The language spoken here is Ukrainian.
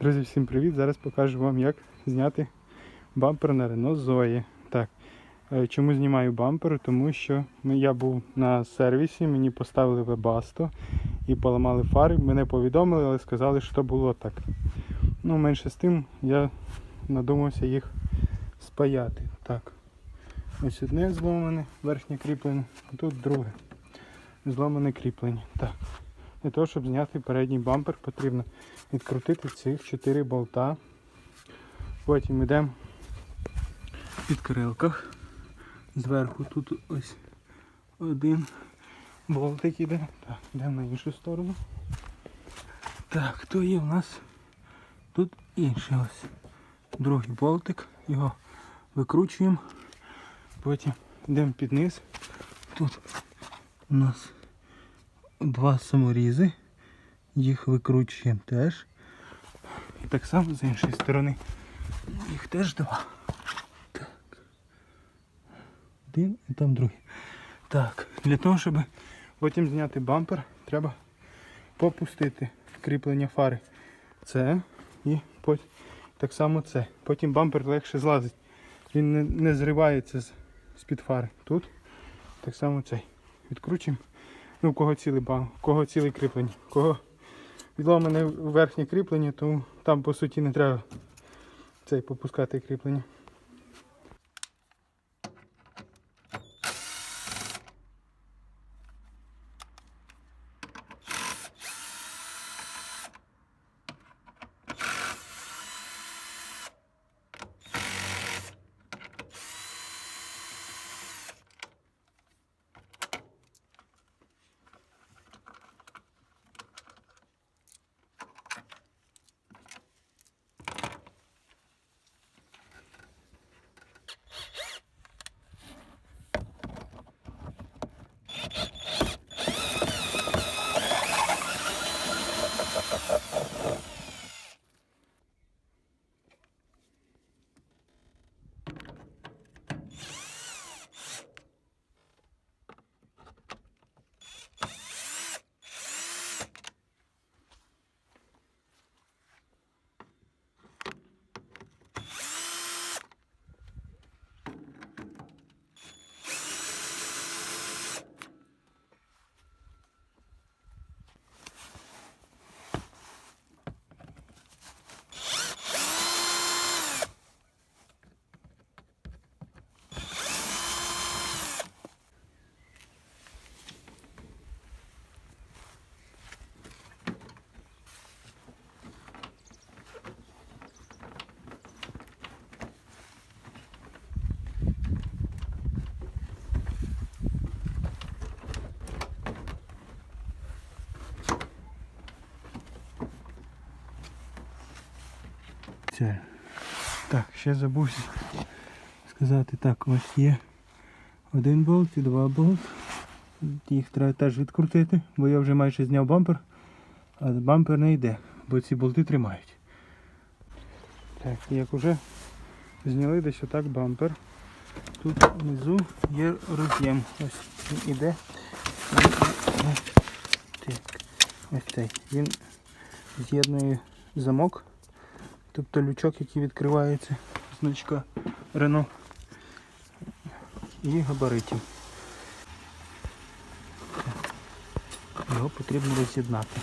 Друзі, всім привіт! Зараз покажу вам, як зняти бампер на Renault Zoe. Так, е, чому знімаю бампер? Тому що я був на сервісі, мені поставили вебасто і поламали фари. Мене повідомили, але сказали, що було так. Ну, менше з тим, я надумався їх спаяти. Так. Ось одне зломане верхнє кріплення, а тут друге. Зломане кріплення. Так. Для того, щоб зняти передній бампер, потрібно відкрутити цих 4 болта. Потім йдемо в підкрилках. Зверху тут ось один болтик іде. Так, йдемо на іншу сторону. Так, то є в нас тут інший ось другий болтик. Його викручуємо. Потім йдемо під низ. Тут у нас два саморізи. Їх викручуємо теж. І так само з іншої сторони. Їх теж два. Так. Один і там другий. Так, для того, щоб потім зняти бампер, треба попустити кріплення фари. Це і так само це. Потім бампер легше злазить. Він не, зривається з-під фари. Тут так само цей. Відкручуємо. Ну, кого цілий бал, кого ціле кріплення. У кого відломане верхнє кріплення, то там по суті не треба цей попускати кріплення. Це. Так, ще забувся сказати. Так, ось є один болт і два болт. Їх треба теж відкрутити, бо я вже майже зняв бампер, а бампер не йде, бо ці болти тримають. Так, як вже зняли десь отак бампер. Тут внизу є роз'єм. Ось він іде. Так, ось цей. Він з'єднує замок. Тобто лючок, який відкривається значка Рено і габаритів. Його потрібно роз'єднати.